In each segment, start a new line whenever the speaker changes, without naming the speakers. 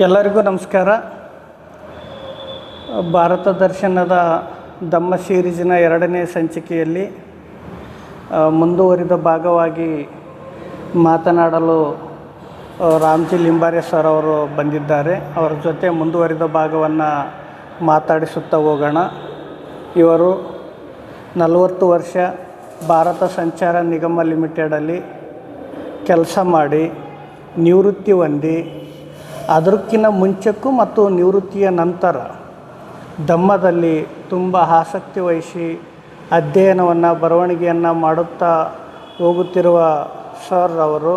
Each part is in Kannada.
ಎಲ್ಲರಿಗೂ ನಮಸ್ಕಾರ. ಭಾರತ ದರ್ಶನದ ದಮ್ಮ ಸೀರೀಸಿನ ಎರಡನೇ ಸಂಚಿಕೆಯಲ್ಲಿ ಮುಂದುವರಿದ ಭಾಗವಾಗಿ ಮಾತನಾಡಲು ರಾಮ್ಜಿ ಲಿಂಬಾರೆ ಸರ್ ಅವರು ಬಂದಿದ್ದಾರೆ. ಅವರ ಜೊತೆ ಮುಂದುವರಿದ ಭಾಗವನ್ನು ಮಾತಾಡಿಸುತ್ತಾ ಹೋಗೋಣ. ಇವರು ನಲವತ್ತು ವರ್ಷ ಭಾರತ ಸಂಚಾರ ನಿಗಮ ಲಿಮಿಟೆಡಲ್ಲಿ ಕೆಲಸ ಮಾಡಿ, ನಿವೃತ್ತಿ ಹೊಂದಿ ಅದಕ್ಕಿಂತ ಮುಂಚೆಕ್ಕೂ ಮತ್ತು ನಿವೃತ್ತಿಯ ನಂತರ ಧಮ್ಮದಲ್ಲಿ ತುಂಬ ಆಸಕ್ತಿ ವಹಿಸಿ ಅಧ್ಯಯನವನ್ನು, ಬರವಣಿಗೆಯನ್ನು ಮಾಡುತ್ತಾ ಹೋಗುತ್ತಿರುವ ಸರ್ ಅವರು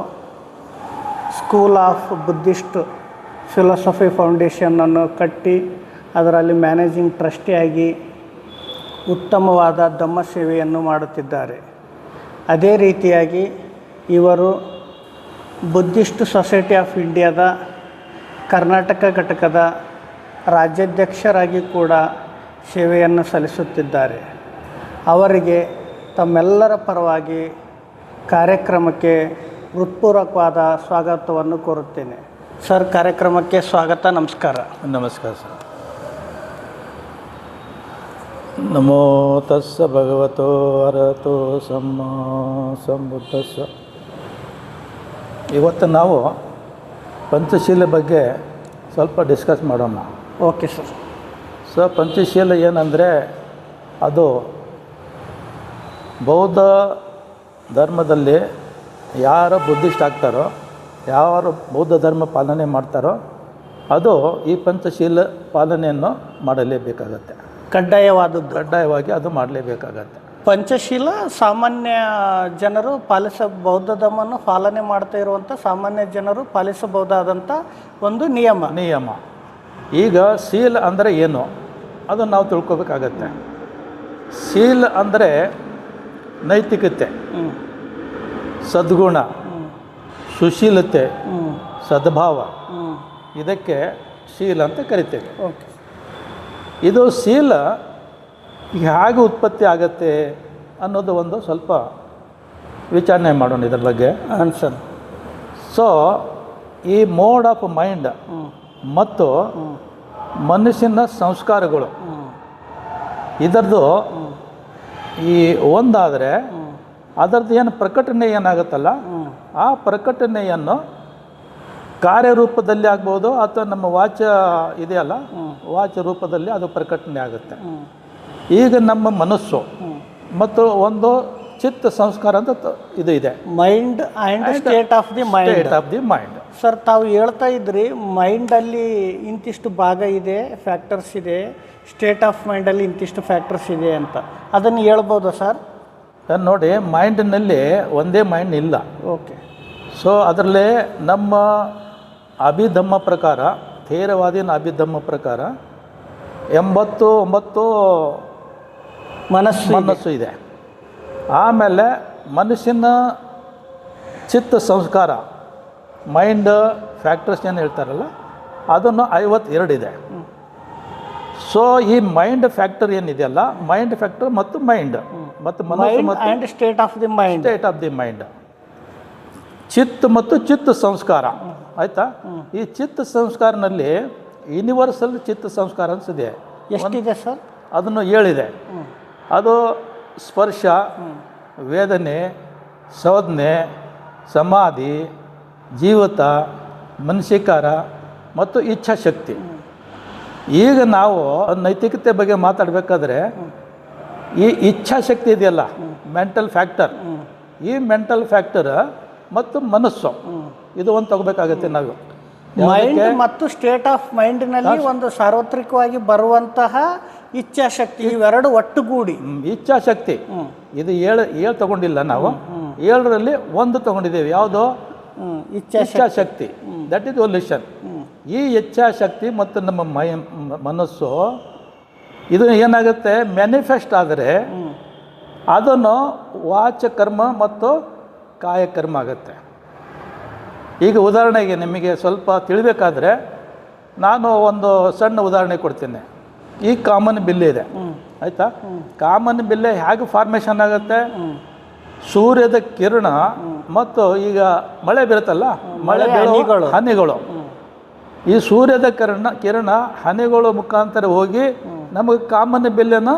ಸ್ಕೂಲ್ ಆಫ್ ಬುದ್ಧಿಸ್ಟ್ ಫಿಲಾಸಫಿ ಫೌಂಡೇಶನನ್ನು ಕಟ್ಟಿ ಅದರಲ್ಲಿ ಮ್ಯಾನೇಜಿಂಗ್ ಟ್ರಸ್ಟಿಯಾಗಿ ಉತ್ತಮವಾದ ಧಮ್ಮ ಸೇವೆಯನ್ನು ಮಾಡುತ್ತಿದ್ದಾರೆ. ಅದೇ ರೀತಿಯಾಗಿ ಇವರು ಬುದ್ಧಿಸ್ಟ್ ಸೊಸೈಟಿ ಆಫ್ ಇಂಡಿಯಾದ ಕರ್ನಾಟಕ ಘಟಕದ ರಾಜ್ಯಾಧ್ಯಕ್ಷರಾಗಿ ಕೂಡ ಸೇವೆಯನ್ನು ಸಲ್ಲಿಸುತ್ತಿದ್ದಾರೆ. ಅವರಿಗೆ ತಮ್ಮೆಲ್ಲರ ಪರವಾಗಿ ಕಾರ್ಯಕ್ರಮಕ್ಕೆ ಹೃತ್ಪೂರ್ವಕವಾದ ಸ್ವಾಗತವನ್ನು ಕೋರುತ್ತೇನೆ. ಸರ್, ಕಾರ್ಯಕ್ರಮಕ್ಕೆ ಸ್ವಾಗತ, ನಮಸ್ಕಾರ.
ನಮಸ್ಕಾರ, ಸರ್. ನಮೋ ತಸ್ಸ ಭಗವತೋ ಅರತೋ ಸಮ್ಮ ಸಂಬುದ್ಧಸ್ಸ ಇವತ್ತು ನಾವು ಪಂಚಶೀಲ ಬಗ್ಗೆ ಸ್ವಲ್ಪ ಡಿಸ್ಕಸ್ ಮಾಡೋಣ.
ಓಕೆ ಸರ್
ಸೊ ಪಂಚಶೀಲ ಏನಂದರೆ ಅದು ಬೌದ್ಧ ಧರ್ಮದಲ್ಲಿ ಯಾರು ಬುದ್ಧಿಸ್ಟ್ ಆಗ್ತಾರೋ ಯಾರು ಬೌದ್ಧ ಧರ್ಮ ಪಾಲನೆ ಮಾಡ್ತಾರೋ ಅದು ಈ ಪಂಚಶೀಲ ಪಾಲನೆಯನ್ನು ಮಾಡಲೇಬೇಕಾಗತ್ತೆ.
ಕಡ್ಡಾಯವಾದದ್ದು.
ಕಡ್ಡಾಯವಾಗಿ ಅದು ಮಾಡಲೇಬೇಕಾಗತ್ತೆ.
ಪಂಚಶೀಲ ಸಾಮಾನ್ಯ ಜನರು ಪಾಲಿಸ ಬೌದ್ಧ ಧರ್ಮವನ್ನು ಪಾಲನೆ ಮಾಡ್ತಾ ಇರುವಂಥ ಸಾಮಾನ್ಯ ಜನರು ಪಾಲಿಸಬಹುದಾದಂಥ ಒಂದು ನಿಯಮ.
ನಿಯಮ. ಈಗ ಸೀಲ್ ಅಂದರೆ ಏನು? ಅದು ನಾವು ತಿಳ್ಕೊಬೇಕಾಗತ್ತೆ. ಸೀಲ್ ಅಂದರೆ ನೈತಿಕತೆ
ಹ್ಞೂ
ಸದ್ಗುಣ ಸುಶೀಲತೆ ಸದ್ಭಾವ. ಇದಕ್ಕೆ ಶೀಲ ಅಂತ ಕರಿತೇವೆ.
ಓಕೆ.
ಇದು ಶೀಲ ಹೇಗೆ ಉತ್ಪತ್ತಿ ಆಗತ್ತೆ ಅನ್ನೋದು ಒಂದು ಸ್ವಲ್ಪ ವಿಚಾರಣೆ ಮಾಡೋಣ ಇದ್ರ ಬಗ್ಗೆ.
ಆನ್ಸರ್ ಸರ್
ಸೊ ಈ ಮೋಡ್ ಆಫ್ ಮೈಂಡ್ ಮತ್ತು
ಮನಸ್ಸಿನ
ಮನುಷ್ಯನ ಸಂಸ್ಕಾರಗಳು.
ಇದರದು
ಇದರದ್ದು ಈ ಒಂದಾದರೆ ಅದರದ್ದು ಏನು ಪ್ರಕಟಣೆ ಏನಾಗುತ್ತಲ್ಲ ಆ ಪ್ರಕಟಣೆಯನ್ನು ಕಾರ್ಯರೂಪದಲ್ಲಿ ಆಗ್ಬೋದು ಅಥವಾ ನಮ್ಮ ವಾಚ ಇದೆಯಲ್ಲ ವಾಚ ರೂಪದಲ್ಲಿ ಅದು ಪ್ರಕಟಣೆ ಆಗುತ್ತೆ. ಈಗ ನಮ್ಮ ಮನಸ್ಸು ಮತ್ತು ಒಂದು ಚಿತ್ತ ಸಂಸ್ಕಾರ ಅಂತ ಇದು ಇದೆ.
Mind and state of the mind
state of the mind
sir ತಾವು ಹೇಳ್ತಾ ಇದ್ರಿ ಮೈಂಡಲ್ಲಿ ಇಂತಿಷ್ಟು ಭಾಗ ಇದೆ ಫ್ಯಾಕ್ಟರ್ಸ್ ಇದೆ ಸ್ಟೇಟ್ ಆಫ್ ಮೈಂಡಲ್ಲಿ ಇಂತಿಷ್ಟು ಫ್ಯಾಕ್ಟರ್ಸ್ ಇದೆ ಅಂತ. ಅದನ್ನು ಹೇಳ್ಬೋದಾ ಸರ್
ನೋಡಿ ಮೈಂಡ್ನಲ್ಲಿ ಒಂದೇ ಮೈಂಡ್ ಇಲ್ಲ.
ಓಕೆ
ಸೊ ಅದರಲ್ಲೇ ನಮ್ಮ ಅಭಿಧಮ್ಮ ಪ್ರಕಾರ ಥೇರವಾದಿನ ಅಭಿಧಮ್ಮ ಪ್ರಕಾರ ಎಂಬತ್ತು ಒಂಬತ್ತು
ಮನಸ್ಸು
ಮನಸ್ಸು ಇದೆ. ಆಮೇಲೆ ಮನುಷ್ಯನ ಚಿತ್ತ ಸಂಸ್ಕಾರ ಮೈಂಡ್ ಫ್ಯಾಕ್ಟರ್ಸ್ ಏನು ಹೇಳ್ತಾರಲ್ಲ ಅದನ್ನು ಐವತ್ತೆರಡಿದೆ ಸೊ ಈ ಮೈಂಡ್ ಫ್ಯಾಕ್ಟರ್ ಏನಿದೆಯಲ್ಲ ಮೈಂಡ್ ಫ್ಯಾಕ್ಟರ್ ಮತ್ತು ಮೈಂಡ್ ಮತ್ತು ಮನಸ್ಸು
state of the mind
state of the mind ಚಿತ್ತ ಮತ್ತು ಚಿತ್ತ ಸಂಸ್ಕಾರ. ಆಯ್ತಾ? ಈ ಚಿತ್ತ ಸಂಸ್ಕಾರನಲ್ಲಿ ಯೂನಿವರ್ಸಲ್ ಚಿತ್ತ ಸಂಸ್ಕಾರ ಅನಿಸಿದೆ.
ಎಷ್ಟಿದೆ ಸರ್?
ಅದನ್ನು ಹೇಳಿದೆ ಅದು ಸ್ಪರ್ಶ ವೇದನೆ ಸೌಜ್ಞೆ ಸಮಾಧಿ ಜೀವತ ಮನಸ್ಸಿಕಾರ ಮತ್ತು ಇಚ್ಛಾಶಕ್ತಿ. ಈಗ ನಾವು ನೈತಿಕತೆ ಬಗ್ಗೆ ಮಾತಾಡಬೇಕಾದ್ರೆ ಈ ಇಚ್ಛಾಶಕ್ತಿ ಇದೆಯಲ್ಲ ಮೆಂಟಲ್ ಫ್ಯಾಕ್ಟರ್ ಈ ಮೆಂಟಲ್ ಫ್ಯಾಕ್ಟರ್ ಮತ್ತು ಮನಸ್ಸು. ಇದು ಒಂದು ತಗೋಬೇಕಾಗತ್ತೆ ನಾವು.
ಮೈಂಡ್ ಮತ್ತು ಸ್ಟೇಟ್ ಆಫ್ ಮೈಂಡ್ನಲ್ಲಿ ಒಂದು ಸಾರ್ವತ್ರಿಕವಾಗಿ ಬರುವಂತಹ ಇಚ್ಛಾಶಕ್ತಿ ಇವೆರಡು ಒಟ್ಟುಗೂಡಿ.
ಇಚ್ಛಾಶಕ್ತಿ. ಇದು ಏಳು ಏಳು ತಗೊಂಡಿಲ್ಲ ನಾವು. ಏಳರಲ್ಲಿ ಒಂದು ತಗೊಂಡಿದ್ದೇವೆ. ಯಾವುದು?
ಇಚ್ಛಾಶಕ್ತಿ.
ದಟ್ ಇಸ್ ಒಲ್ಯೂಷನ್ ಈ ಇಚ್ಛಾಶಕ್ತಿ ಮತ್ತು ನಮ್ಮ ಮೈ ಮನಸ್ಸು ಇದು ಏನಾಗುತ್ತೆ? ಮ್ಯಾನಿಫೆಸ್ಟ್ ಆದರೆ
ಅದನ್ನು
ಅದನ್ನು ವಾಚಕರ್ಮ ಮತ್ತು ಕಾಯಕರ್ಮ ಆಗುತ್ತೆ. ಈಗ ಉದಾಹರಣೆಗೆ ನಿಮಗೆ ಸ್ವಲ್ಪ ತಿಳಿಬೇಕಾದ್ರೆ ನಾನು ಒಂದು ಸಣ್ಣ ಉದಾಹರಣೆ ಕೊಡ್ತೀನಿ. ಈ ಕಾಮನ್ ಬಿಲ್ ಇದೆ. ಆಯ್ತಾ? ಕಾಮನ್ ಬಿಲ್ಲೆ ಹೇಗೆ ಫಾರ್ಮೇಷನ್ ಆಗುತ್ತೆ? ಸೂರ್ಯದ ಕಿರಣ ಮತ್ತು ಈಗ ಮಳೆ ಬೀರುತ್ತಲ್ಲ ಮಳೆ ಬೀಳೋ
ಹನಿಗಳು.
ಈ ಸೂರ್ಯದ ಕಿರಣ ಕಿರಣ ಹನಿಗಳು ಮುಖಾಂತರ ಹೋಗಿ ನಮಗೆ ಕಾಮನ್ ಬಿಲ್ಲೆನ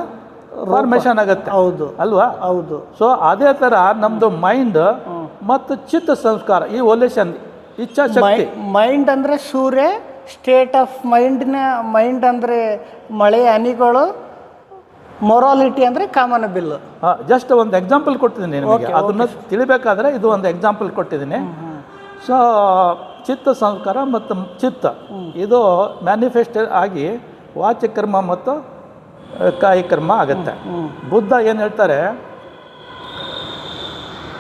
ಫಾರ್ಮೇಷನ್ ಆಗುತ್ತೆ.
ಹೌದು.
ಅಲ್ವಾ?
ಹೌದು.
ಸೊ ಅದೇ ಥರ ನಮ್ಮದು ಮೈಂಡ್ ಮತ್ತು ಚಿತ್ತ ಸಂಸ್ಕಾರ ಈ ಒಲೇಷನ್ ಇಚ್ಛಾಶಕ್ತಿ.
ಮೈಂಡ್ ಅಂದರೆ ಸೂರ್ಯ ಸ್ಟೇಟ್ ಆಫ್ ಮೈಂಡ್ನ ಮೈಂಡ್ ಅಂದರೆ ಮಳೆ ಹನಿಗಳು ಮೊರಾಲಿಟಿ ಅಂದರೆ ಕಾಮನ್ ಬಿಲ್
ಜಸ್ಟ್ ಒಂದು ಎಕ್ಸಾಂಪಲ್ ಕೊಟ್ಟಿದ್ದೀನಿ ನಿಮಗೆ. ಅದನ್ನ ತಿಳಿಬೇಕಾದ್ರೆ ಇದು ಒಂದು ಎಕ್ಸಾಂಪಲ್ ಕೊಟ್ಟಿದ್ದೀನಿ. ಸೊ ಚಿತ್ತ ಸಂಸ್ಕಾರ ಮತ್ತು ಚಿತ್ತ. ಇದು ಮ್ಯಾನಿಫೆಸ್ಟ್ ಆಗಿ ವಾಚಕರ್ಮ ಮತ್ತು ಕಾಯಿ ಕಾಯಕರ್ಮ ಆಗುತ್ತೆ. ಬುದ್ಧ ಏನು ಹೇಳ್ತಾರೆ?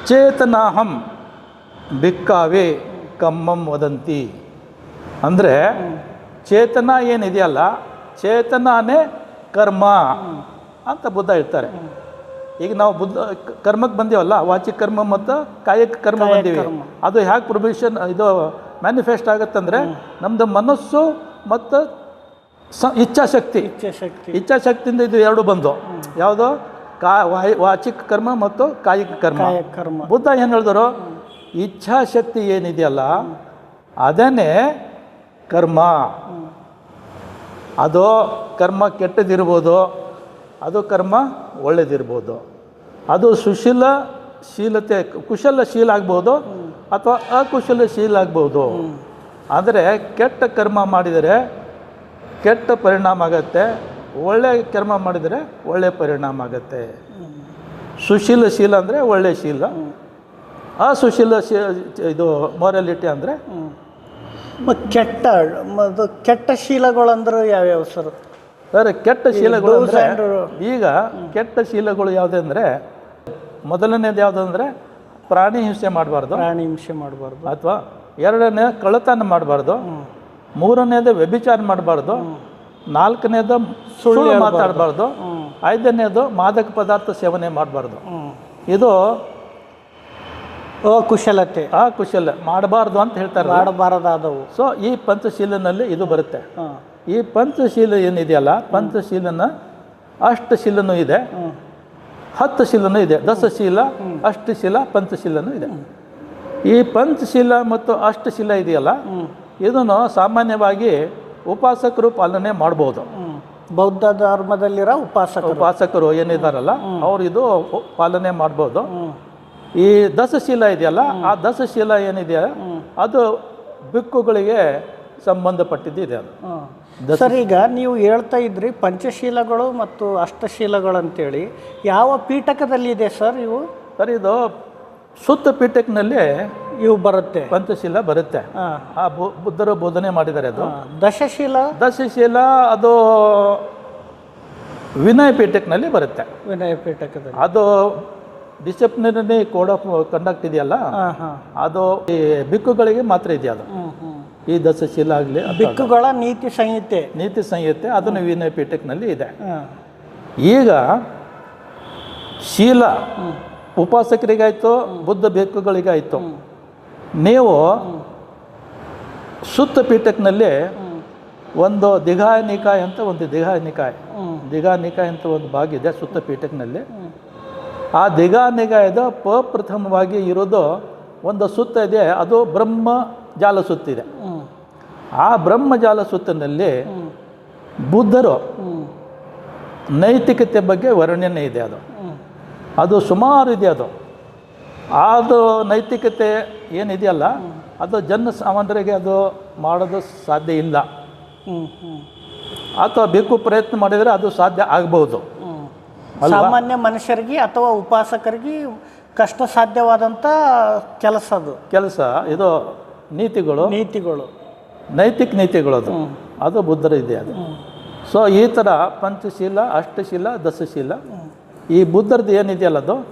ಚೇತನಾಹಂ ಬಿಕ್ಕಾವೆ ಕಮ್ಮಂ ವದಂತಿ. ಅಂದರೆ ಚೇತನ ಏನಿದೆಯಲ್ಲ ಚೇತನಾನೇ ಕರ್ಮ ಅಂತ ಬುದ್ಧ ಹೇಳ್ತಾರೆ. ಈಗ ನಾವು ಬುದ್ಧ ಕರ್ಮಕ್ಕೆ ಬಂದೀವಲ್ಲ ವಾಚಿಕ ಕರ್ಮ ಮತ್ತು ಕಾಯಕ ಕರ್ಮ ಬಂದೀವಿ. ಅದು ಹ್ಯಾಗೆ ಪ್ರೊಬಿಷನ್ ಇದು ಮ್ಯಾನಿಫೆಸ್ಟ್ ಆಗುತ್ತಂದ್ರೆ ನಮ್ಮದು ಮನಸ್ಸು ಮತ್ತು ಸ ಇಚ್ಛಾಶಕ್ತಿ.
ಇಚ್ಛಾಶಕ್ತಿ.
ಇಚ್ಛಾಶಕ್ತಿಯಿಂದ ಇದು ಎರಡು ಬಂದು. ಯಾವುದು? ಕಾ ವಾಯ್- ವಾಚಿಕ ಕರ್ಮ ಮತ್ತು ಕಾಯಿಕ ಕರ್ಮ.
ಕರ್ಮ.
ಬುದ್ಧ ಏನು ಹೇಳಿದ್ರು? ಇಚ್ಛಾಶಕ್ತಿ ಏನಿದೆಯಲ್ಲ ಅದನ್ನೇ ಕರ್ಮ. ಅದು ಕರ್ಮ ಕೆಟ್ಟದಿರ್ಬೋದು, ಅದು ಕರ್ಮ ಒಳ್ಳೇದಿರ್ಬೋದು. ಅದು ಸುಶೀಲ ಶೀಲತೆ ಕುಶಲಶೀಲ ಆಗ್ಬೋದು ಅಥವಾ ಅಕುಶಲ ಶೀಲ ಆಗ್ಬೋದು. ಆದರೆ ಕೆಟ್ಟ ಕರ್ಮ ಮಾಡಿದರೆ ಕೆಟ್ಟ ಪರಿಣಾಮ ಆಗತ್ತೆ, ಒಳ್ಳೆ ಕರ್ಮ ಮಾಡಿದರೆ ಒಳ್ಳೆ ಪರಿಣಾಮ ಆಗತ್ತೆ. ಸುಶೀಲಶೀಲ ಅಂದರೆ ಒಳ್ಳೆ ಶೀಲ, ಅಸುಶೀಲ ಶೀ, ಇದು ಮೊರಾಲಿಟಿ ಅಂದರೆ
ಮತ್ತು ಕೆಟ್ಟ ಅದು ಕೆಟ್ಟ ಶೀಲಗಳಂದ್ರೆ ಯಾವ್ಯಾವ ಸರ್?
ಸರ್ ಕೆಟ್ಟ ಶೀಲಗಳು ಅಂದರೆ ಈಗ ಕೆಟ್ಟ ಶೀಲಗಳು ಯಾವುದಂದ್ರೆ ಮೊದಲನೇದು ಯಾವುದಂದ್ರೆ ಪ್ರಾಣಿ ಹಿಂಸೆ ಮಾಡಬಾರ್ದು.
ಪ್ರಾಣಿ ಹಿಂಸೆ ಮಾಡಬಾರ್ದು.
ಅಥವಾ ಎರಡನೇ ಕಳ್ಳತನ ಮಾಡಬಾರ್ದು. ಮೂರನೇದು ವ್ಯಭಿಚಾರ ಮಾಡಬಾರ್ದು. ನಾಲ್ಕನೇದು ಸುಳ್ಳು ಮಾತಾಡಬಾರ್ದು. ಐದನೇದು ಮಾದಕ ಪದಾರ್ಥ ಸೇವನೆ ಮಾಡಬಾರ್ದು. ಇದು
ಅಕುಶಲತೆ.
ಆ ಕುಶಲ ಮಾಡಬಾರ್ದು ಅಂತ ಹೇಳ್ತಾರೆ.
ಮಾಡಬಾರದಾದವು.
ಸೊ ಈ ಪಂಚಶೀಲನಲ್ಲಿ ಇದು ಬರುತ್ತೆ. ಈ ಪಂಚಶೀಲ ಏನಿದೆಯಲ್ಲ ಪಂಚಶೀಲನ ಅಷ್ಟಶೀಲನೂ ಇದೆ ಹತ್ತು ಶೀಲನೂ ಇದೆ. ದಶಶೀಲ ಅಷ್ಟಶೀಲ ಪಂಚಶೀಲನೂ ಇದೆ. ಈ ಪಂಚಶೀಲ ಮತ್ತು ಅಷ್ಟಶೀಲ ಇದೆಯಲ್ಲ ಇದನ್ನು ಸಾಮಾನ್ಯವಾಗಿ ಉಪಾಸಕರು ಪಾಲನೆ ಮಾಡ್ಬೋದು.
ಬೌದ್ಧ ಧರ್ಮದಲ್ಲಿರೋ ಉಪಾಸಕರು.
ಉಪಾಸಕರು ಏನಿದಾರಲ್ಲ ಅವ್ರು ಇದು ಪಾಲನೆ ಮಾಡ್ಬೋದು. ಈ ದಸಶೀಲ ಇದೆಯಲ್ಲ ಆ ದಸಶೀಲ ಏನಿದೆ ಅದು ಬಿಕ್ಕುಗಳಿಗೆ ಸಂಬಂಧಪಟ್ಟಿದ್ದು ಇದೆ ಅದು.
ಸರ್ ಈಗ ನೀವು ಹೇಳ್ತಾ ಇದ್ರಿ ಪಂಚಶೀಲಗಳು ಮತ್ತು ಅಷ್ಟಶೀಲಗಳು ಅಂತೇಳಿ ಯಾವ ಪೀಠಕದಲ್ಲಿ ಇದೆ ಸರ್ ಇವು?
ಸರ್ ಇದು ಸುತ್ತ ಪೀಠಕ್ನಲ್ಲಿ
ಇವು ಬರುತ್ತೆ.
ಪಂಚಶೀಲ ಬರುತ್ತೆ. ಆ ಬುದ್ಧರು ಬೋಧನೆ ಮಾಡಿದ್ದಾರೆ ಅದು.
ದಶಶೀಲ?
ದಶಶೀಲ ಅದು ವಿನಯ ಪೀಠಕ್ನಲ್ಲಿ ಬರುತ್ತೆ.
ವಿನಯ ಪೀಠಕದಲ್ಲಿ
ಅದು ಡಿಸಿಪ್ಲಿನರಿ ಕೋಡ್ ಆಫ್ ಕಂಡಕ್ಟ್ ಇದೆಯಲ್ಲ?
ಹಾಂ ಹಾಂ.
ಅದು ಈ ಬಿಕ್ಕುಗಳಿಗೆ ಮಾತ್ರ ಇದೆ ಅದು? ಈ ದಸಶೀಲ ಆಗಲಿ
ಬಿಕ್ಕುಗಳ ನೀತಿ ಸಂಹಿತೆ.
ನೀತಿ ಸಂಹಿತೆ ಅದನ್ನು ವಿನಯ ಪೀಠಕ್ನಲ್ಲಿ ಇದೆ. ಈಗ ಶೀಲ ಉಪಾಸಕರಿಗಾಯ್ತು ಬುದ್ಧ ಬೆಕ್ಕುಗಳಿಗಾಯ್ತು ನೀವು ಸುತ್ತ ಪೀಠಕ್ನಲ್ಲಿ ಒಂದು ದಿಘಾ ನಿಕಾಯ ಅಂತ ಒಂದು ದಿಘಾ ನಿಕಾಯ ದಿಘಾ ನಿಕಾಯ ಅಂತ ಒಂದು ಭಾಗ ಇದೆ ಸುತ್ತ ಪೀಠಕ್ನಲ್ಲಿ. ಆ ದಿಗಾನಿಗಾಯದ ಪ ಪ್ರಪ್ರಥಮವಾಗಿ ಇರೋದು ಒಂದು ಸುತ್ತ ಇದೆ ಅದು ಬ್ರಹ್ಮ ಜಾಲ ಸುತ್ತಿದೆ.
ಆ
ಆ ಬ್ರಹ್ಮಜಾಲ ಸುತ್ತಿನಲ್ಲಿ ಬುದ್ಧರು ನೈತಿಕತೆ ಬಗ್ಗೆ ವರ್ಣನೆ ಇದೆ ಅದು. ಅದು ಸುಮಾರು ಇದೆ ಅದು. ಅದು ನೈತಿಕತೆ ಏನಿದೆಯಲ್ಲ ಅದು ಜನ ಸಾಮಾನ್ಯರಿಗೆ ಅದು ಮಾಡೋದು ಸಾಧ್ಯ ಇಲ್ಲ.
ಹ್ಞೂ ಹ್ಞೂ
ಅಥವಾ ಬೇಕು ಪ್ರಯತ್ನ ಮಾಡಿದರೆ ಅದು ಸಾಧ್ಯ ಆಗ್ಬೋದು?
ಸಾಮಾನ್ಯ ಮನುಷ್ಯರಿಗೆ ಅಥವಾ ಉಪಾಸಕರಿಗೆ ಕಷ್ಟ ಸಾಧ್ಯವಾದಂಥ ಕೆಲಸ ಅದು.
ಕೆಲಸ ಇದು ನೀತಿಗಳು.
ನೀತಿಗಳು.
ನೈತಿಕ ನೀತಿಗಳು ಅದು. ಅದು ಬುದ್ಧರ ಇದೆ ಅದು. ಸೊ ಈ ಥರ ಪಂಚಶೀಲ ಅಷ್ಟಶೀಲ ದಶಶೀಲ. ಈ ಬುದ್ಧರದ್ದು ಏನಿದೆಯಲ್ಲ ಅದು?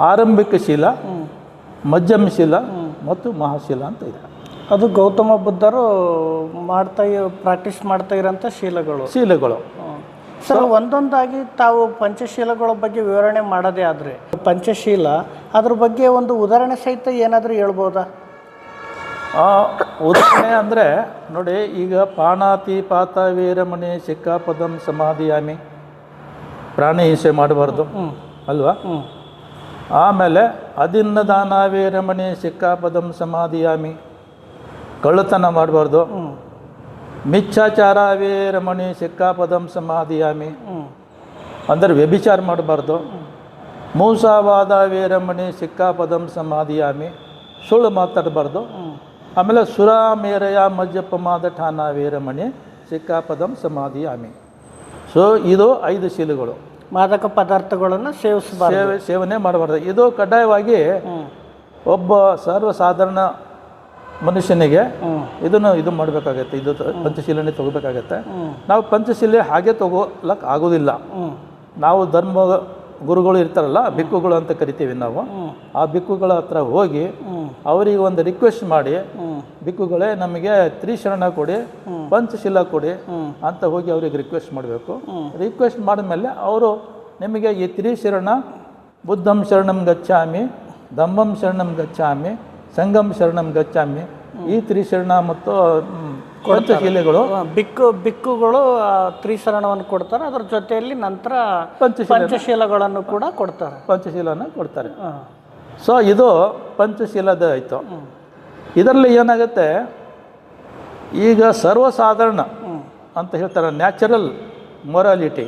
ಆರಂಭಿಕ ಶೀಲ ಮಧ್ಯಮ ಶೀಲ ಮತ್ತು ಮಹಾಶೀಲ ಅಂತ ಇದೆ.
ಅದು ಗೌತಮ ಬುದ್ಧರು ಮಾಡ್ತಾ ಪ್ರಾಕ್ಟೀಸ್ ಮಾಡ್ತಾ ಇರೋಂಥ ಶೀಲಗಳು.
ಶೀಲಗಳು.
ಸರ್ ಒಂದೊಂದಾಗಿ ತಾವು ಪಂಚಶೀಲಗಳ ಬಗ್ಗೆ ವಿವರಣೆ ಮಾಡೋದೇ ಆದರೆ ಪಂಚಶೀಲ ಅದ್ರ ಬಗ್ಗೆ ಒಂದು ಉದಾಹರಣೆ ಸಹಿತ ಏನಾದರೂ ಹೇಳ್ಬೋದಾ?
ಉದಾಹರಣೆ ಅಂದರೆ ನೋಡಿ ಈಗ ಪಾಣಾತಿ ಪಾತ ವೀರಮಣಿ ಸಿಕ್ಕಾಪದಂ ಸಮಾಧಿಯಾಮಿ. ಪ್ರಾಣಿ ಹಿಂಸೆ ಮಾಡಬಾರ್ದು ಅಲ್ವಾ? ಆಮೇಲೆ ಅದಿನ್ನದಾನ ವೀರಮಣಿ ಸಿಕ್ಕಾಪದಂ ಸಮಾಧಿಯಾಮಿ. ಕಳ್ಳತನ ಮಾಡಬಾರ್ದು. ಮಿಚ್ಛಾಚಾರ ರಮಣಿ ಸಿಕ್ಕಾಪದಂ ಸಮಾಧಿಯಾಮಿ. ಅಂದರೆ ವ್ಯಭಿಚಾರ ಮಾಡಬಾರ್ದು. ಮೂಸಾವಾದ ವೀರಮಣಿ ಸಿಕ್ಕಾಪದಂ ಸಮಾಧಿಯಾಮಿ. ಸುಳ್ಳು ಮಾತಾಡಬಾರ್ದು. ಆಮೇಲೆ ಸುರ ಮೇರೆಯ ಮಜ್ಜಪಮಾದ ಠಾನ ವೀರಮಣಿ ಸಿಕ್ಕಾಪದಂ ಸಮಾಧಿಯಾಮಿ. ಸೊ ಇದು ಐದು ಶೀಲಗಳು.
ಮಾದಕ ಪದಾರ್ಥಗಳನ್ನು ಸೇವಿಸಬಾರ್ದು.
ಸೇವೆ ಸೇವನೆ ಮಾಡಬಾರ್ದು. ಇದು ಕಡ್ಡಾಯವಾಗಿ ಒಬ್ಬ ಸರ್ವಸಾಧಾರಣ ಮನುಷ್ಯನಿಗೆ ಇದನ್ನು ಇದು ಮಾಡಬೇಕಾಗತ್ತೆ ಇದು ಪಂಚಶೀಲನೆ ತಗೋಬೇಕಾಗತ್ತೆ. ನಾವು ಪಂಚಶೀಲೆ ಹಾಗೆ ತಗೋಲಕ್ಕೆ ಆಗೋದಿಲ್ಲ. ನಾವು ಧರ್ಮ ಗುರುಗಳು ಇರ್ತಾರಲ್ಲ ಬಿಕ್ಕುಗಳು ಅಂತ ಕರಿತೀವಿ ನಾವು. ಆ ಬಿಕ್ಕುಗಳ ಹತ್ರ ಹೋಗಿ ಅವರಿಗೆ ಒಂದು ರಿಕ್ವೆಸ್ಟ್ ಮಾಡಿ ಬಿಕ್ಕುಗಳೇ ನಮಗೆ ತ್ರಿಶರಣ ಕೊಡಿ. ಪಂಚಶೀಲ ಕೊಡಿ ಅಂತ ಹೋಗಿ ಅವ್ರಿಗೆ ರಿಕ್ವೆಸ್ಟ್ ಮಾಡಬೇಕು. ರಿಕ್ವೆಸ್ಟ್ ಮಾಡಿದ್ಮೇಲೆ ಅವರು ನಿಮಗೆ ಈ ತ್ರಿಶರಣ ಬುದ್ಧಂ ಶರಣಂ ಗಚ್ಚಾಮಿ ಧಮ್ಮಂ ಶರಣಂ ಗಚ್ಚಾಮಿ ಸಂಗಂ ಶರಣಂ ಗಚ್ಚಾಮಿ. ಈ ತ್ರಿಶರಣ ಮತ್ತು ಪಂಚಶೀಲೆಗಳು
ಬಿಕ್ಕು ಬಿಕ್ಕುಗಳು ತ್ರಿಶರಣವನ್ನು ಕೊಡ್ತಾರೆ. ಅದರ ಜೊತೆಯಲ್ಲಿ ನಂತರ
ಪಂಚಶೀಲ
ಪಂಚಶೀಲಗಳನ್ನು ಕೂಡ ಕೊಡ್ತಾರೆ.
ಪಂಚಶೀಲನ ಕೊಡ್ತಾರೆ. ಸೊ ಇದು ಪಂಚಶೀಲದ ಆಯಿತು. ಇದರಲ್ಲಿ ಏನಾಗುತ್ತೆ? ಈಗ ಸರ್ವಸಾಧಾರಣ ಅಂತ ಹೇಳ್ತಾರೆ. Natural morality.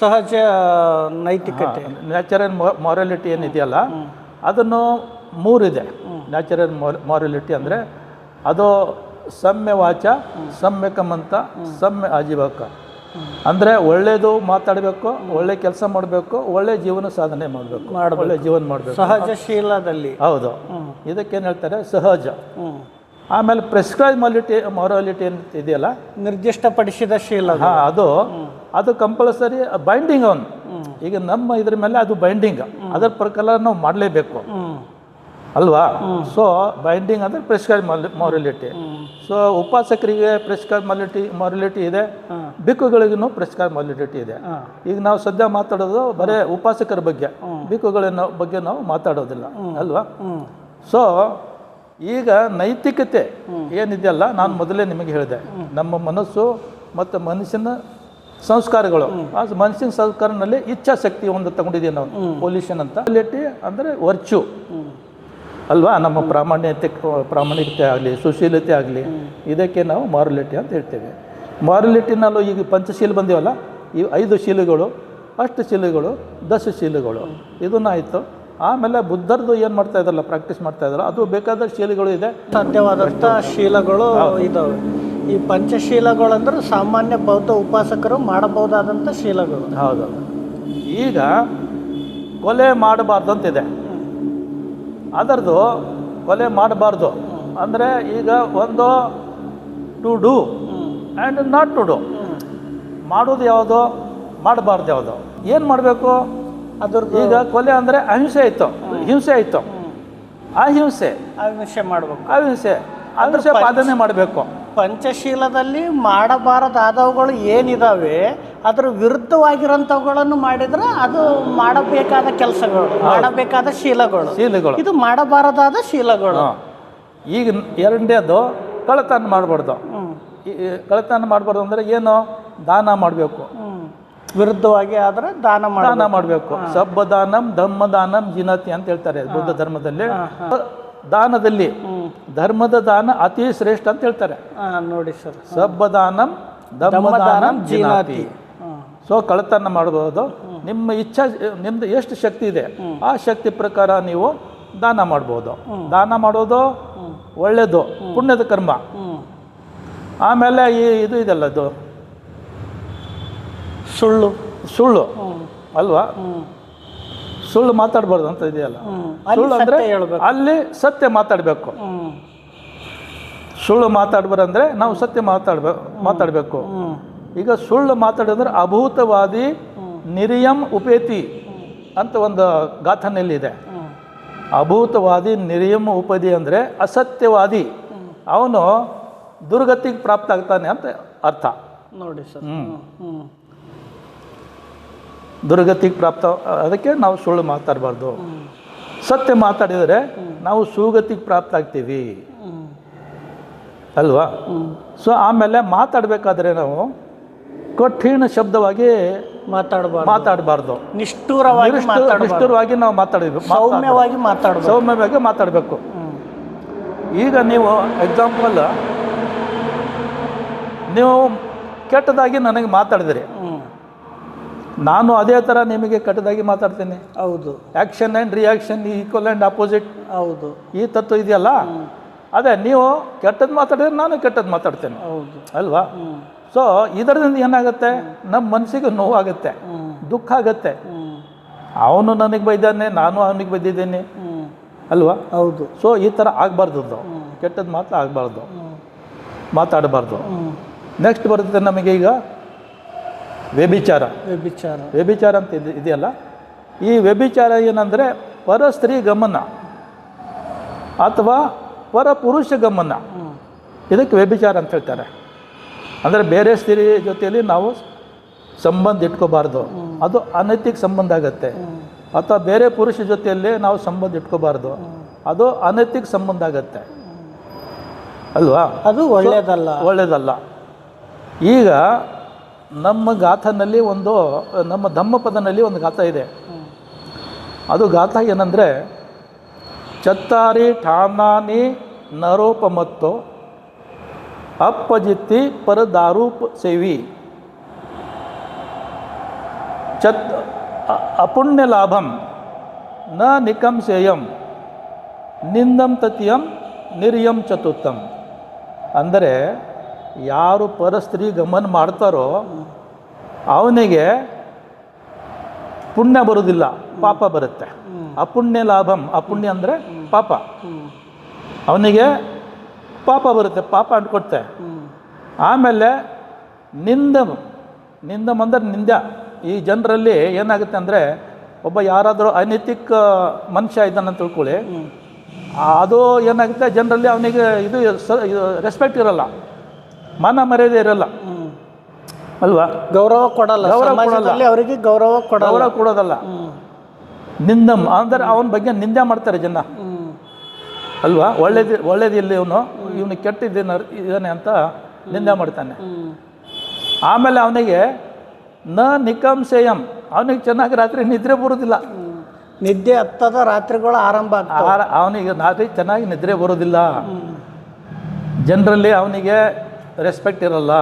ಸಹಜ ನೈತಿಕತೆ.
ನ್ಯಾಚುರಲ್ ಮೊರಾಲಿಟಿ ಏನಿದೆಯಲ್ಲ ಅದನ್ನು ಮೂರಿದೆ. ನ್ಯಾಚುರಲ್ ಮಾರಲಿಟಿ ಅಂದರೆ ಅದು ಸಮ್ಯ ವಾಚ ಸಮ್ಯ ಕಮಂತ ಸಮ್ಯ ಆಜೀವಕ. ಅಂದರೆ ಒಳ್ಳೆಯದು ಮಾತಾಡಬೇಕು ಒಳ್ಳೆ ಕೆಲಸ ಮಾಡಬೇಕು ಒಳ್ಳೆ ಜೀವನ ಸಾಧನೆ ಮಾಡಬೇಕು. ಒಳ್ಳೆ ಜೀವನ ಮಾಡಬೇಕು.
ಸಹಜ
ಶೀಲದಲ್ಲಿ
ಹೌದು.
ಇದಕ್ಕೇನು ಹೇಳ್ತಾರೆ? ಸಹಜ. ಆಮೇಲೆ ಪ್ರೆಸ್ಕ್ರೈಬ್ ಮಾಲಿಟಿ ಮೊರಾಲಿಟಿ ಅಂತ ಇದೆಯಲ್ಲ?
ನಿರ್ದಿಷ್ಟಪಡಿಸಿದ ಶೀಲ
ಹಾಂ ಅದು. ಅದು ಕಂಪಲ್ಸರಿ ಬೈಂಡಿಂಗ್ ಅವನು ಈಗ ನಮ್ಮ ಇದ್ರ ಮೇಲೆ ಅದು ಬೈಂಡಿಂಗ್ ಅದರ ಪ್ರಕಾರ ನಾವು ಮಾಡಲೇಬೇಕು. ಅಲ್ವಾ? ಸೊ ಬೈಂಡಿಂಗ್ ಅಂದರೆ ಪ್ರೆಸ್ಕ್ರೈಬ್ ಮೊರಾಲಿಟಿ ಸೊ ಉಪಾಸಕರಿಗೆ ಪ್ರೆಸ್ಕ್ರೈಬ್ ಮೊರಾಲಿಟಿ ಇದೆ.
ಹಾಂ.
ಬಿಕ್ಕುಗಳಿಗೂ ಪ್ರೆಸ್ಕ್ರೈಬ್ ಮೊಲಿಟಿ ಇದೆ. ಈಗ ನಾವು ಸದ್ಯ ಮಾತಾಡೋದು ಬರೇ ಉಪಾಸಕರ ಬಗ್ಗೆ. ಬಿಕ್ಕುಗಳ ಬಗ್ಗೆ ನಾವು ಮಾತಾಡೋದಿಲ್ಲ. ಅಲ್ವಾ? ಸೊ ಈಗ ನೈತಿಕತೆ ಏನಿದೆಯಲ್ಲ ನಾನು ಮೊದಲೇ ನಿಮಗೆ ಹೇಳಿದೆ. ನಮ್ಮ ಮನಸ್ಸು ಮತ್ತು ಮನುಷ್ಯನ ಸಂಸ್ಕಾರಗಳು. ಆ ಮನುಷ್ಯನ ಸಂಸ್ಕಾರನಲ್ಲಿ ಇಚ್ಛಾಶಕ್ತಿ ಒಂದು ತಗೊಂಡಿದ್ದೀವಿ ನಾವು ಪೊಲ್ಯೂಷನ್ ಅಂತ. ಅಂದರೆ ವರ್ಚು ಅಲ್ವಾ? ನಮ್ಮ ಪ್ರಾಮಾಣ್ಯತೆ ಪ್ರಾಮಾಣಿಕತೆ ಆಗಲಿ ಸುಶೀಲತೆ ಆಗಲಿ ಇದಕ್ಕೆ ನಾವು ಮಾರುಲಿಟಿ ಅಂತ ಹೇಳ್ತೇವೆ. ಮಾರುಲಿಟಿನಲ್ಲೂ ಈಗ ಪಂಚಶೀಲ ಬಂದಿವಲ್ಲ? ಈ ಐದು ಶೀಲಗಳು ಅಷ್ಟಶೀಲಗಳು ದಶ ಶೀಲಗಳು. ಆಯಿತು. ಆಮೇಲೆ ಬುದ್ಧರ್ದು ಏನು ಮಾಡ್ತಾ ಇದ್ರಲ್ಲ ಪ್ರಾಕ್ಟೀಸ್ ಮಾಡ್ತಾ ಇದ್ರಲ್ಲ ಅದು ಬೇಕಾದ ಶೀಲಗಳು ಇದೆ.
ಸಾಧ್ಯವಾದಂಥ ಶೀಲಗಳು ಇದಾವೆ. ಈ ಪಂಚಶೀಲಗಳಂದ್ರೆ ಸಾಮಾನ್ಯ ಬೌದ್ಧ ಉಪಾಸಕರು ಮಾಡಬಹುದಾದಂಥ ಶೀಲಗಳು.
ಹೌದು. ಈಗ ಕೊಲೆ ಮಾಡಬಾರ್ದು ಅಂತಿದೆ ಅದರದು ಕೊಲೆ ಮಾಡಬಾರ್ದು. ಅಂದರೆ ಈಗ ಒಂದು to do and not to do ಮಾಡೋದು ಯಾವುದು? ಮಾಡಬಾರ್ದು ಯಾವುದು? ಏನು ಮಾಡಬೇಕು?
ಅದ್ರ
ಈಗ ಕೊಲೆ ಅಂದರೆ ಅಹಿಂಸೆ ಆಯಿತು ಹಿಂಸೆ ಆಯಿತು ಅಹಿಂಸೆ.
ಅಹಿಂಸೆ ಮಾಡಬೇಕು.
ಅಹಿಂಸೆ. ಅಹಿಂಸೆ ಪಾಲನೆ ಮಾಡಬೇಕು.
ಪಂಚಶೀಲದಲ್ಲಿ ಮಾಡಬಾರದಾದವುಗಳು ಏನಿದಾವೆ ಅದ್ರ ವಿರುದ್ಧವಾಗಿರೋಂಥವುಗಳನ್ನು ಮಾಡಿದ್ರೆ ಅದು ಮಾಡಬೇಕಾದ ಕೆಲಸಗಳು ಮಾಡಬೇಕಾದ ಶೀಲಗಳು.
ಶೀಲಗಳು.
ಇದು ಮಾಡಬಾರದಾದ ಶೀಲಗಳು.
ಈಗ ಎರಡನೇದು ಕಳತನ ಮಾಡಬಾರ್ದು. ಕಳ್ಳತನ ಮಾಡಬಾರ್ದು ಅಂದರೆ ಏನು? ದಾನ ಮಾಡಬೇಕು.
ವಿರುದ್ಧವಾಗಿ ಆದ್ರೆ ದಾನ
ದಾನ ಮಾಡಬೇಕು. ಸಬ್ಬದಾನಂ ಧಮ್ಮದಾನಂ ಜಿನತಿ ಅಂತ ಹೇಳ್ತಾರೆ ಬುದ್ಧ ಧರ್ಮದಲ್ಲಿ. ದಾನದಲ್ಲಿ. ಧರ್ಮದ ದಾನ ಅತಿ ಶ್ರೇಷ್ಠ ಅಂತ ಹೇಳ್ತಾರೆ.
ನೋಡಿ ಸರ್.
ಸಬ್ಬದಾನಂ ಧಮ್ಮದಾನಂ ದಾನಂ
ಹ್ಮ್.
ಸೊ ಕಳತನ ಮಾಡಬಹುದು ನಿಮ್ಮ ಇಚ್ಛಾ ನಿಮ್ದು ಎಷ್ಟು ಶಕ್ತಿ ಇದೆ ಆ ಶಕ್ತಿ ಪ್ರಕಾರ ನೀವು ದಾನ ಮಾಡ್ಬೋದು. ದಾನ ಮಾಡೋದು ಒಳ್ಳೆಯದು ಪುಣ್ಯದ ಕರ್ಮ. ಆಮೇಲೆ ಈ ಇದು ಇದೆಲ್ಲ ಅದು.
ಸುಳ್ಳು.
ಸುಳ್ಳು. ಅಲ್ವಾ. ಸುಳ್ಳು ಮಾತಾಡಬಾರ್ದು ಅಂತ ಇದೆಯಲ್ಲ? ಸುಳ್ಳು ಅಂದ್ರೆ ಅಲ್ಲಿ ಸತ್ಯ ಮಾತಾಡಬೇಕು. ಸುಳ್ಳು ಮಾತಾಡ್ಬಾರಂದ್ರೆ ನಾವು ಸತ್ಯ ಮಾತಾಡ್ಬೇಕು. ಮಾತಾಡಬೇಕು ಈಗ ಸುಳ್ಳು ಮಾತಾಡಿದ್ರೆ ಅಭೂತವಾದಿ ನಿರಿಯಂ ಉಪೇತಿ ಅಂತ ಒಂದು ಗಾಥನಲ್ಲಿ ಇದೆ ಅಭೂತವಾದಿ ನಿರಿಯಂ ಉಪದಿ ಅಂದರೆ ಅಸತ್ಯವಾದಿ. ಅವನು ದುರ್ಗತಿಗೆ ಪ್ರಾಪ್ತ ಆಗ್ತಾನೆ ಅಂತ ಅರ್ಥ.
ನೋಡಿ ಸರ್.
ಹ್ಮ್. ದುರ್ಗತಿಗೆ ಪ್ರಾಪ್ತ ಅದಕ್ಕೆ ನಾವು ಸುಳ್ಳು ಮಾತಾಡಬಾರ್ದು. ಸತ್ಯ ಮಾತಾಡಿದರೆ ನಾವು ಸುಗತಿಗೆ ಪ್ರಾಪ್ತ ಆಗ್ತೀವಿ. ಅಲ್ವಾ. ಸೊ ಆಮೇಲೆ ಮಾತಾಡಬೇಕಾದ್ರೆ ನಾವು ಕಠಿಣ ಶಬ್ದವಾಗಿ
ಮಾತಾಡಬಾರ್ದು.
ಮಾತಾಡಬಾರ್ದು.
ನಿಷ್ಠೂರವಾಗಿ
ನಿಷ್ಠುರವಾಗಿ ನಾವು ಮಾತಾಡಬೇಕು
ಸೌಮ್ಯವಾಗಿ
ಸೌಮ್ಯವಾಗಿ ಮಾತಾಡಬೇಕು. ಈಗ ನೀವು ಎಕ್ಸಾಂಪಲ್ ನೀವು ಕೆಟ್ಟದಾಗಿ ನನಗೆ ಮಾತಾಡಿದ್ರಿ. ನಾನು ಅದೇ ಥರ ನಿಮಗೆ ಕಟ್ಟದಾಗಿ ಮಾತಾಡ್ತೀನಿ.
ಹೌದು.
Action and reaction equal and opposite
ಹೌದು.
ಈ ತತ್ವ ಇದೆಯಲ್ಲ? ಅದೇ ನೀವು ಕೆಟ್ಟದ್ದು ಮಾತಾಡಿದ್ರೆ ನಾನು ಕೆಟ್ಟದ್ದು ಮಾತಾಡ್ತೇನೆ.
ಹೌದು.
ಅಲ್ವಾ? ಸೊ ಇದರಿಂದ ಏನಾಗುತ್ತೆ? ನಮ್ಮ ಮನಸ್ಸಿಗೆ ನೋವಾಗುತ್ತೆ. ದುಃಖ ಆಗುತ್ತೆ. ಅವನು ನನಗೆ ಬೈದಾನೆ ನಾನು ಅವನಿಗೆ ಬೈದಿದ್ದೇನೆ. ಅಲ್ವಾ?
ಹೌದು.
ಸೊ ಈ ಥರ ಆಗಬಾರ್ದು ಕೆಟ್ಟದ್ದು ಮಾತ್ರ ಆಗಬಾರ್ದು. ಮಾತಾಡಬಾರ್ದು. ನೆಕ್ಸ್ಟ್ ಬರುತ್ತೆ ನಮಗೆ ಈಗ ವ್ಯಭಿಚಾರ.
ವ್ಯಭಿಚಾರ.
ವ್ಯಭಿಚಾರ ಅಂತ ಇದು ಇದೆಯಲ್ಲ? ಈ ವ್ಯಭಿಚಾರ ಏನಂದರೆ ಪರ ಸ್ತ್ರೀ ಗಮನ ಅಥವಾ ಪರ ಪುರುಷ ಗಮನ. ಇದಕ್ಕೆ ವ್ಯಭಿಚಾರ ಅಂತ ಹೇಳ್ತಾರೆ. ಅಂದರೆ ಬೇರೆ ಸ್ತ್ರೀ ಜೊತೆಯಲ್ಲಿ ನಾವು ಸಂಬಂಧ ಇಟ್ಕೋಬಾರ್ದು. ಅದು ಅನೈತಿಕ ಸಂಬಂಧ ಆಗುತ್ತೆ. ಅಥವಾ ಬೇರೆ ಪುರುಷ ಜೊತೆಯಲ್ಲಿ ನಾವು ಸಂಬಂಧ ಇಟ್ಕೋಬಾರ್ದು. ಅದು ಅನೈತಿಕ ಸಂಬಂಧ ಆಗುತ್ತೆ. ಅಲ್ವಾ?
ಅದು ಒಳ್ಳೆಯದಲ್ಲ
ಒಳ್ಳೆಯದಲ್ಲ ಈಗ ನಮ್ಮ ಗಾಥನಲ್ಲಿ ಒಂದು, ನಮ್ಮ ಧಮ್ಮಪದನಲ್ಲಿ ಒಂದು ಗಾಥ ಇದೆ. ಅದು ಗಾಥ ಏನಂದರೆ, ಚತ್ತಾರಿ ಠಾನಾನಿ ನರೋಪಮತ್ತೋ ಅಪ್ಪಜಿತ್ತಿ ಪರ ದಾರೂಪ ಸೇವಿ. ಚತ್ ಅಪುಣ್ಯ ಲಾಭಂ ನ ನಿಕಂ ಸೇಯಂ ನಿಂದಂ ತತಿಯಂ ನಿರ್ಯಂ ಚತುರ್ಥಂ ಅಂದರೆ ಯಾರು ಪರಸ್ತ್ರೀ ಗಮನ ಮಾಡ್ತಾರೋ ಅವನಿಗೆ ಪುಣ್ಯ ಬರುವುದಿಲ್ಲ, ಪಾಪ ಬರುತ್ತೆ. ಅಪುಣ್ಯ ಲಾಭಂ, ಅಪುಣ್ಯ ಅಂದರೆ ಪಾಪ. ಅವನಿಗೆ ಪಾಪ ಬರುತ್ತೆ, ಪಾಪ ಅಂಟ್ಕೊಡ್ತೆ. ಆಮೇಲೆ ನಿಂದಂ ನಿಂದಮ್ ಅಂದರೆ ನಿಂದ ಈ ಜನರಲ್ಲಿ ಏನಾಗುತ್ತೆ ಅಂದರೆ ಒಬ್ಬ ಯಾರಾದರೂ ಅನೈತಿಕ ಮನುಷ್ಯ ಇದ್ದಾನೆ ಅಂತ ತಿಳ್ಕೊಳ್ಳಿ. ಅದು ಏನಾಗುತ್ತೆ, ಜನರಲ್ಲಿ ಅವನಿಗೆ ಇದು ರೆಸ್ಪೆಕ್ಟ್ ಇರಲ್ಲ. ಮಾನ ಮರ್ಯಾದೆ ಇರಲ್ಲ. ಅಲ್ವಾ?
ಗೌರವ ಕೊಡಲ್ಲ.
ಗೌರವ ಕೊಡಲ್ಲ.
ಅವರಿಗೆ ಗೌರವ ಕೊಡ
ಗೌರವ ಕೊಡೋದಲ್ಲ.
ನಿಂದಮ್
ನಿಂದಂ ಅಂದರೆ ಅವನ ಬಗ್ಗೆ ನಿಂದೆ ಮಾಡ್ತಾರೆ ಜನ. ಅಲ್ವಾ? ಒಳ್ಳೇದು ಒಳ್ಳೇದಿಲ್ಲ ಇವನು. ಇವನು ಕೆಟ್ಟಿದ್ದೇನ ಇದ್ದಾನೆ ಅಂತ ನಿಂದೆ ಮಾಡ್ತಾನೆ. ಆಮೇಲೆ ಅವನಿಗೆ ನ ನಿಕಂಸೇಯಂ. ಅವನಿಗೆ ಚೆನ್ನಾಗಿ ರಾತ್ರಿ ನಿದ್ರೆ ಬರೋದಿಲ್ಲ.
ನಿದ್ದೆ ಹತ್ತದ ರಾತ್ರಿಗಳು ಆರಂಭ
ಅವನಿಗೆ ರಾತ್ರಿ ಚೆನ್ನಾಗಿ ನಿದ್ರೆ ಬರೋದಿಲ್ಲ. ಜನರಲ್ಲಿ ಅವನಿಗೆ ರೆಸ್ಪೆಕ್ಟ್ ಇರಲ್ಲ.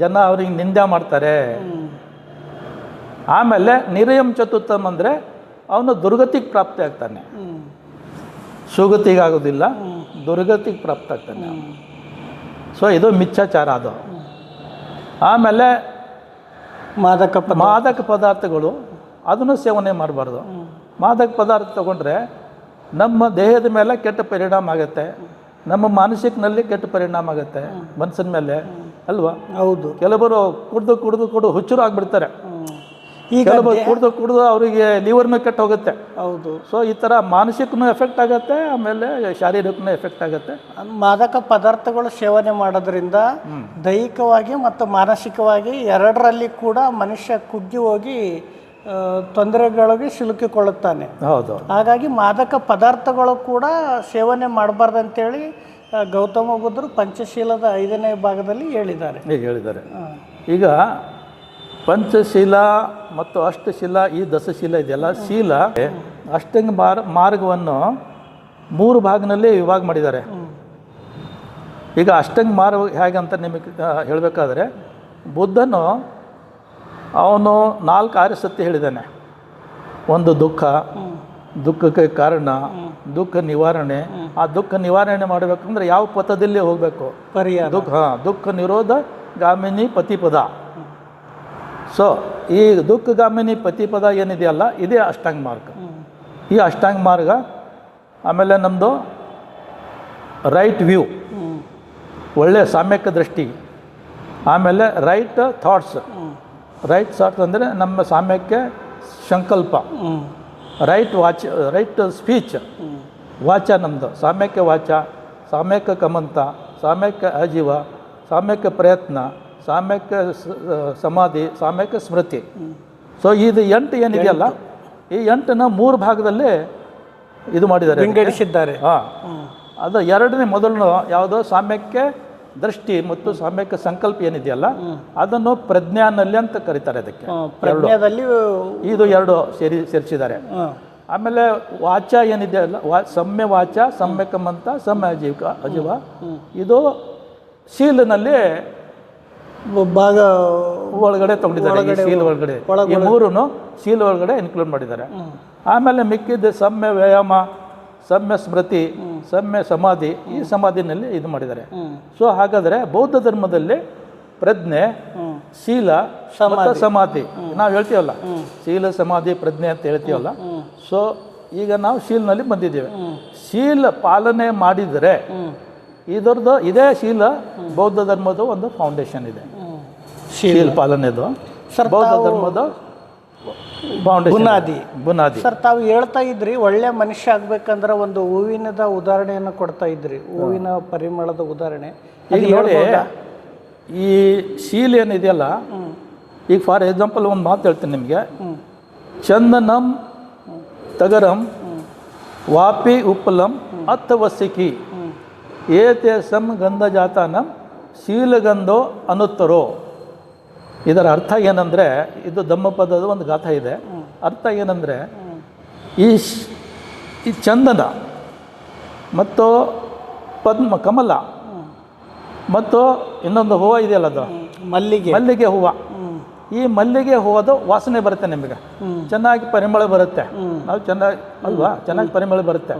ಜನ ಅವ್ರಿಗೆ ನಿಂದೆ ಮಾಡ್ತಾರೆ. ಆಮೇಲೆ ನಿರಯಂ ಚತುರ್ಥಮ್ ಅಂದರೆ ಅವನು ದುರ್ಗತಿಗೆ ಪ್ರಾಪ್ತಿ ಆಗ್ತಾನೆ. ಸುಗತಿಗಾಗೋದಿಲ್ಲ ಆಗೋದಿಲ್ಲ ದುರ್ಗತಿಗೆ ಪ್ರಾಪ್ತ ಆಗ್ತಾನೆ ಸೊ ಇದು ಮಿಚ್ಚಾಚಾರ ಅದು. ಆಮೇಲೆ
ಮಾದಕ
ಮಾದಕ ಪದಾರ್ಥಗಳು ಅದನ್ನು ಸೇವನೆ ಮಾಡಬಾರ್ದು. ಮಾದಕ ಪದಾರ್ಥ ತಗೊಂಡ್ರೆ ನಮ್ಮ ದೇಹದ ಮೇಲೆ ಕೆಟ್ಟ ಪರಿಣಾಮ ಆಗುತ್ತೆ. ನಮ್ಮ ಮಾನಸಿಕನಲ್ಲಿ ಕೆಟ್ಟ ಪರಿಣಾಮ ಆಗುತ್ತೆ. ಮನಸ್ಸಿನ ಮೇಲೆ ಅಲ್ವಾ?
ಹೌದು.
ಕೆಲವರು ಕುಡ್ದು ಕುಡ್ದು ಕುಡ್ದು ಹುಚ್ಚರು ಆಗಿಬಿಡ್ತಾರೆ.
ಈಗ
ಕೆಲವರು ಕುಡ್ದು ಕುಡ್ದು ಅವರಿಗೆ ಲಿವರ್ನೂ ಕೆಟ್ಟ ಹೋಗುತ್ತೆ.
ಹೌದು.
ಸೊ ಈ ಥರ ಮಾನಸಿಕನೂ ಎಫೆಕ್ಟ್ ಆಗುತ್ತೆ ಆಮೇಲೆ ಶಾರೀರಿಕನೂ ಎಫೆಕ್ಟ್ ಆಗುತ್ತೆ.
ಮಾದಕ ಪದಾರ್ಥಗಳು ಸೇವನೆ ಮಾಡೋದ್ರಿಂದ ದೈಹಿಕವಾಗಿ ಮತ್ತು ಮಾನಸಿಕವಾಗಿ ಎರಡರಲ್ಲಿ ಕೂಡ ಮನುಷ್ಯ ಕುಗ್ಗಿ ಹೋಗಿ ತೊಂದರೆಗಳಿಗೆ ಸಿಲುಕಿಕೊಳ್ಳುತ್ತಾನೆ.
ಹೌದು.
ಹಾಗಾಗಿ ಮಾದಕ ಪದಾರ್ಥಗಳು ಕೂಡ ಸೇವನೆ ಮಾಡಬಾರ್ದು ಅಂತೇಳಿ ಗೌತಮ ಬುದ್ಧರು ಪಂಚಶೀಲದ ಐದನೇ ಭಾಗದಲ್ಲಿ ಹೇಳಿದ್ದಾರೆ.
ಈಗ ಹೇಳಿದ್ದಾರೆ. ಈಗ ಪಂಚಶೀಲ ಮತ್ತು ಅಷ್ಟಶೀಲ ಈ ದಶಶೀಲ ಇದೆಯಲ್ಲ ಶೀಲ ಅಷ್ಟಂಗ ಮಾರ್ ಮಾರ್ಗವನ್ನು ಮೂರು ಭಾಗದಲ್ಲಿ ವಿಭಾಗ ಮಾಡಿದ್ದಾರೆ. ಈಗ ಅಷ್ಟಂಗ ಮಾರ್ಗ ಹೇಗೆ ಅಂತ ನಿಮಗೆ ಹೇಳಬೇಕಾದ್ರೆ ಬುದ್ಧನು ಅವನು ನಾಲ್ಕು ಆರ್ಯ ಸತ್ಯ ಹೇಳಿದ್ದಾನೆ ಒಂದು ದುಃಖ ದುಃಖಕ್ಕೆ ಕಾರಣ ದುಃಖ ನಿವಾರಣೆ. ಆ ದುಃಖ ನಿವಾರಣೆ ಮಾಡಬೇಕಂದ್ರೆ ಯಾವ ಪಥದಲ್ಲಿ ಹೋಗಬೇಕು?
ಪರಿಹಾರ.
ದುಃಖ ಹಾಂ ದುಃಖ ನಿರೋಧ ಗಾಮಿನಿ ಪತಿಪದ. ಸೊ ಈ ದುಃಖ ಗಾಮಿನಿ ಪತಿಪದ ಏನಿದೆಯಲ್ಲ ಇದೇ ಅಷ್ಟಾಂಗ ಮಾರ್ಗ. ಈ ಅಷ್ಟಾಂಗ ಮಾರ್ಗ ಆಮೇಲೆ ನಮ್ಮದು ರೈಟ್ ವ್ಯೂ ಒಳ್ಳೆಯ ಸಾಮ್ಯಕ ದೃಷ್ಟಿ. ಆಮೇಲೆ ರೈಟ್ ಥಾಟ್ಸ್ ರೈಟ್ ಸಾಟ್ ಅಂದರೆ ನಮ್ಮ ಸಾಮ್ಯಕ್ಕೆ ಸಂಕಲ್ಪ. ರೈಟ್ ವಾಚ್ ರೈಟ್ ಸ್ಪೀಚ್ ವಾಚ ನಮ್ಮದು ಸಾಮ್ಯಕ್ಕೆ ವಾಚ ಸಾಮ್ಯಕ್ಕೆ ಕಮಂತ ಸಾಮ್ಯಕ್ಕೆ ಅಜೀವ ಸಾಮ್ಯಕ್ಕೆ ಪ್ರಯತ್ನ ಸಾಮ್ಯಕ್ಕೆ ಸಮಾಧಿ ಸಾಮ್ಯಕ್ಕೆ ಸ್ಮೃತಿ. ಸೊ ಇದು ಎಂಟು ಏನಿದೆಯಲ್ಲ ಈ ಎಂಟನ್ನ ಮೂರು ಭಾಗದಲ್ಲಿ ಇದು ಮಾಡಿದ್ದಾರೆ
ವಿಂಗಡಿಸಿದ್ದಾರೆ.
ಹಾಂ. ಅದು ಎರಡನೇ ಮೊದಲು ಯಾವುದೋ ಸಾಮ್ಯಕ್ಕೆ ದೃಷ್ಟಿ ಮತ್ತು ಸಮ್ಯಕ ಸಂಕಲ್ಪ ಏನಿದೆಯಲ್ಲ ಅದನ್ನು ಪ್ರಜ್ಞಾನಲ್ಲಿ ಅಂತ ಕರೀತಾರೆ ಅದಕ್ಕೆ. ಇದು ಎರಡು ಸೇರಿ ಸೇರಿಸಿದ್ದಾರೆ. ಆಮೇಲೆ ವಾಚ ಏನಿದೆಯಲ್ಲ ವಾ ಸಮ್ಯ ವಾಚ ಸಮ್ಯ ಮಂತ ಸಮ್ಯ ಅಜೀವ ಅಜೀವ. ಇದು ಶೀಲಿನಲ್ಲಿ
ಭಾಗ
ಒಳಗಡೆ ತಗೊಂಡಿದ್ದಾರೆ ಶೀಲ್ ಒಳಗಡೆ ಈ ಮೂರೂ ಶೀಲ್ ಒಳಗಡೆ ಇನ್ಕ್ಲೂಡ್ ಮಾಡಿದ್ದಾರೆ. ಆಮೇಲೆ ಮಿಕ್ಕಿದ್ದ ಸಮ್ಯ ವ್ಯಾಯಾಮ ಸಮ್ಯ ಸ್ಮೃತಿ ಸಮ್ಯ ಸಮಾಧಿ ಈ ಸಮಾಧಿನಲ್ಲಿ ಇದು ಮಾಡಿದ್ದಾರೆ. ಸೊ ಹಾಗಾದರೆ ಬೌದ್ಧ ಧರ್ಮದಲ್ಲಿ ಪ್ರಜ್ಞೆ ಶೀಲ ಸಮಾಧಿ. ನಾವು ಹೇಳ್ತೀವಲ್ಲ? ಶೀಲ ಸಮಾಧಿ ಪ್ರಜ್ಞೆ ಅಂತ ಹೇಳ್ತೀವಲ್ಲ? ಸೊ ಈಗ ನಾವು ಶೀಲ್ನಲ್ಲಿ ಬಂದಿದ್ದೇವೆ. ಶೀಲ ಪಾಲನೆ ಮಾಡಿದರೆ ಇದರದ್ದು ಇದೇ ಶೀಲ ಬೌದ್ಧ ಧರ್ಮದ ಒಂದು ಫೌಂಡೇಶನ್ ಇದೆ. ಶೀಲ್ ಪಾಲನೆದು. ಬೌದ್ಧ ಧರ್ಮದ
ಬುನಾದಿ.
ಬುನಾದಿ.
ಸರ್ ತಾವು ಹೇಳ್ತಾ ಇದ್ರಿ ಒಳ್ಳೆ ಮನುಷ್ಯ ಆಗ್ಬೇಕಂದ್ರೆ ಒಂದು ಹೂವಿನದ ಉದಾಹರಣೆಯನ್ನು ಕೊಡ್ತಾ ಇದ್ರಿ. ಹೂವಿನ ಪರಿಮಳದ ಉದಾಹರಣೆ.
ಈಗ ನೋಡಿ ಈ ಶೀಲ್ ಏನಿದೆಯಲ್ಲ ಈಗ ಫಾರ್ ಎಕ್ಸಾಂಪಲ್ ಒಂದು ಮಾತು ಹೇಳ್ತೀನಿ ನಿಮಗೆ. ಚಂದನಂ ತಗರಂ ವಾಪಿ ಉಪ್ಪಲಂ ಅತ್ತವಸಿಕಿ. ಸಂ ಗಂಧಜಾತನಂ ಶೀಲಗಂಧೋ ಅನುತ್ತರೋ. ಇದರ ಅರ್ಥ ಏನಂದರೆ ಇದು ಧಮ್ಮಪದದ ಒಂದು ಗಾಥ ಇದೆ. ಅರ್ಥ ಏನಂದರೆ ಈ ಈ ಚಂದನ ಮತ್ತು ಪದ್ಮ ಕಮಲ ಮತ್ತು ಇನ್ನೊಂದು ಹೂವು ಇದೆಯಲ್ಲ ಅದು?
ಮಲ್ಲಿಗೆ.
ಮಲ್ಲಿಗೆ ಹೂವು. ಈ ಮಲ್ಲಿಗೆ ಹೂವದು ವಾಸನೆ ಬರುತ್ತೆ ನಿಮಗೆ. ಚೆನ್ನಾಗಿ ಪರಿಮಳ ಬರುತ್ತೆ. ನಾವು ಚೆನ್ನಾಗಿ ಅಲ್ವಾ? ಚೆನ್ನಾಗಿ ಪರಿಮಳ ಬರುತ್ತೆ.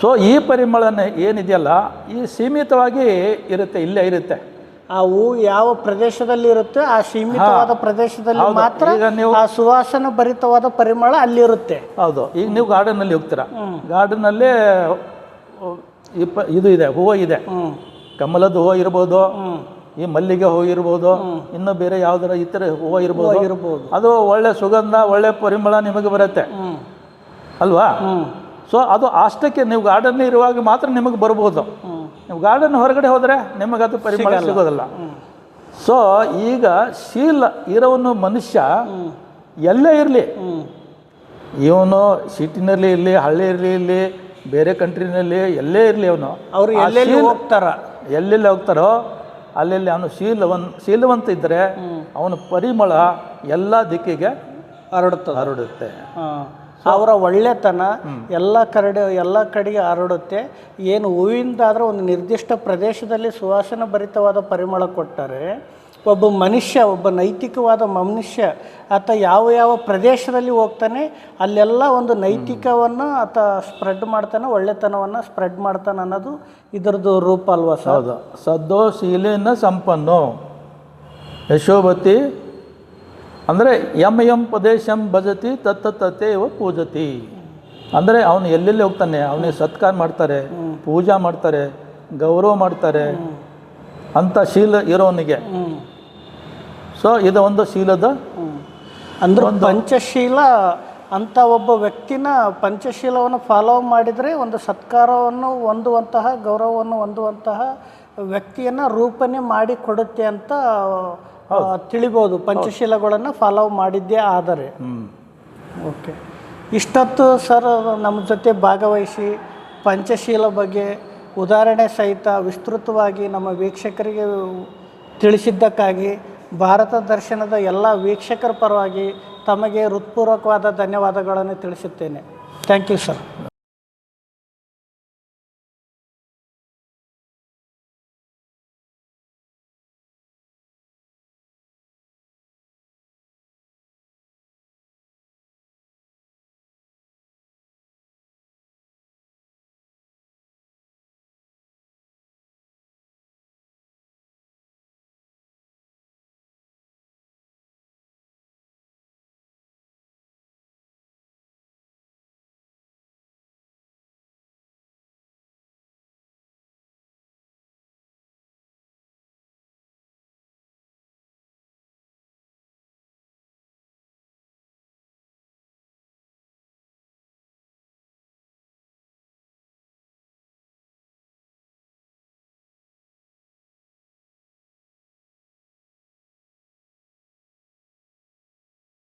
ಸೊ ಈ ಪರಿಮಳನ ಏನಿದೆಯಲ್ಲ ಈ ಸೀಮಿತವಾಗಿ ಇರುತ್ತೆ ಇಲ್ಲೇ ಇರುತ್ತೆ.
ಆ ಹೂ ಯಾವ ಪ್ರದೇಶದಲ್ಲಿ ಇರುತ್ತೆ ಆ ಸೀಮಿತವಾದ ಪ್ರದೇಶದಲ್ಲಿ
ಹೌದು.
ಮಾತ್ರ
ಈಗ ನೀವು-
ಆ ಸುವಾಸನ ಭರಿತವಾದ ಪರಿಮಳ ಅಲ್ಲಿರುತ್ತೆ.
ಹೌದು. ಈಗ ನೀವು ಗಾರ್ಡನಲ್ಲಿ ಹೋಗ್ತೀರಾ? ಗಾರ್ಡನಲ್ಲೇ ಈ ಪ ಇದು ಇದೆ ಹೂವು ಇದೆ.
ಹ್ಮ್.
ಕಮಲದ ಹೂವು ಇರ್ಬೋದು
ಹ್ಮ್.
ಈ ಮಲ್ಲಿಗೆ ಹೂವು ಇರ್ಬೋದು ಇನ್ನು ಬೇರೆ ಯಾವ್ದಾರ ಇತರ ಹೂವು ಇರ್ಬೋದು.
ಇರ್ಬೋದು.
ಅದು ಒಳ್ಳೆ ಸುಗಂಧ ಒಳ್ಳೆ ಪರಿಮಳ ನಿಮಗೆ ಬರುತ್ತೆ.
ಹ್ಮ್.
ಅಲ್ವಾ?
ಹ್ಮ್.
ಸೊ ಅದು ಅಷ್ಟಕ್ಕೆ ನೀವು ಗಾರ್ಡನ್ ಇರುವಾಗ ಮಾತ್ರ ನಿಮಗೆ ಬರ್ಬೋದು. ನೀವು ಗಾರ್ಡನ್ ಹೊರಗಡೆ ಹೋದರೆ ನಿಮಗೆ ಅದು ಪರಿಮಳ ಸಿಗೋದಿಲ್ಲ. ಸೊ ಈಗ ಶೀಲ ಇರೋನು ಮನುಷ್ಯ ಎಲ್ಲೇ ಇರಲಿ. ಇವನು ಸಿಟಿನಲ್ಲಿ ಇರಲಿ ಹಳ್ಳಿ ಇರಲಿ ಇಲ್ಲಿ ಬೇರೆ ಕಂಟ್ರಿನಲ್ಲಿ ಎಲ್ಲೇ ಇರಲಿ ಅವನು.
ಅವರು ಎಲ್ಲೆಲ್ಲಿ ಹೋಗ್ತಾರ?
ಎಲ್ಲೆಲ್ಲಿ ಹೋಗ್ತಾರೋ ಅಲ್ಲೆಲ್ಲಿ ಅವನು ಶೀಲವನ್ ಶೀಲವಂತ ಇದ್ದರೆ ಅವನ ಪರಿಮಳ ಎಲ್ಲ ದಿಕ್ಕಿಗೆ
ಹರಡುತ್ತೆ.
ಹರಡುತ್ತೆ
ಅವರ ಒಳ್ಳೆತನ ಎಲ್ಲ ಕಡೆ ಎಲ್ಲ ಕಡೆಗೆ ಹರಡುತ್ತೆ. ಏನು ಹೂವಿಂದಾದ್ರೆ ಒಂದು ನಿರ್ದಿಷ್ಟ ಪ್ರದೇಶದಲ್ಲಿ ಸುವಾಸನ ಭರಿತವಾದ ಪರಿಮಳ ಕೊಟ್ಟರೆ ಒಬ್ಬ ಮನುಷ್ಯ ಒಬ್ಬ ನೈತಿಕವಾದ ಮನುಷ್ಯ ಆತ ಯಾವ ಯಾವ ಪ್ರದೇಶದಲ್ಲಿ ಹೋಗ್ತಾನೆ ಅಲ್ಲೆಲ್ಲ ಒಂದು ನೈತಿಕವನ್ನು ಆತ ಸ್ಪ್ರೆಡ್ ಮಾಡ್ತಾನೆ ಒಳ್ಳೆತನವನ್ನು ಸ್ಪ್ರೆಡ್ ಮಾಡ್ತಾನೆ ಅನ್ನೋದು ಇದರದ್ದು ರೂಪ ಅಲ್ವಾ ಸರ್?
ಹೌದು. ಸದ್ದೋ ಶೀಲಿನ ಸಂಪನ್ನು. ಯಶೋವತಿ ಅಂದರೆ ಯಂ ಯಂ ಪದೇಶಂ ಭಜತಿ ತತ್ತ ತತ್ತೇವ ಪೂಜತಿ. ಅಂದರೆ ಅವನು ಎಲ್ಲೆಲ್ಲಿ ಹೋಗ್ತಾನೆ? ಅವನಿಗೆ ಸತ್ಕಾರ ಮಾಡ್ತಾರೆ ಪೂಜಾ ಮಾಡ್ತಾರೆ ಗೌರವ ಮಾಡ್ತಾರೆ. ಅಂತ ಶೀಲ ಇರೋನಿಗೆ. ಸೊ ಇದು ಒಂದು ಶೀಲದ.
ಅಂದ್ರೆ ಪಂಚಶೀಲ ಅಂತ ಒಬ್ಬ ವ್ಯಕ್ತಿನ ಪಂಚಶೀಲವನ್ನು ಫಾಲೋ ಮಾಡಿದರೆ ಒಂದು ಸತ್ಕಾರವನ್ನು ಹೊಂದುವಂತಹ ಗೌರವವನ್ನು ಹೊಂದುವಂತಹ ವ್ಯಕ್ತಿಯನ್ನು ರೂಪನೆ ಮಾಡಿ ಕೊಡುತ್ತೆ ಅಂತ ತಿಳಿಬೋದು. ಪಂಚಶೀಲಗಳನ್ನು ಫಾಲೋ ಮಾಡಿದ್ದೇ ಆದರೆ. ಓಕೆ. ಇಷ್ಟೊತ್ತು ಸರ್ ನಮ್ಮ ಜೊತೆ ಭಾಗವಹಿಸಿ ಪಂಚಶೀಲ ಬಗ್ಗೆ ಉದಾಹರಣೆ ಸಹಿತ ವಿಸ್ತೃತವಾಗಿ ನಮ್ಮ ವೀಕ್ಷಕರಿಗೆ ತಿಳಿಸಿದ್ದಕ್ಕಾಗಿ ಭಾರತ ದರ್ಶನದ ಎಲ್ಲ ವೀಕ್ಷಕರ ಪರವಾಗಿ ತಮಗೆ ಹೃತ್ಪೂರ್ವಕವಾದ ಧನ್ಯವಾದಗಳನ್ನು ತಿಳಿಸುತ್ತೇನೆ. Thank you sir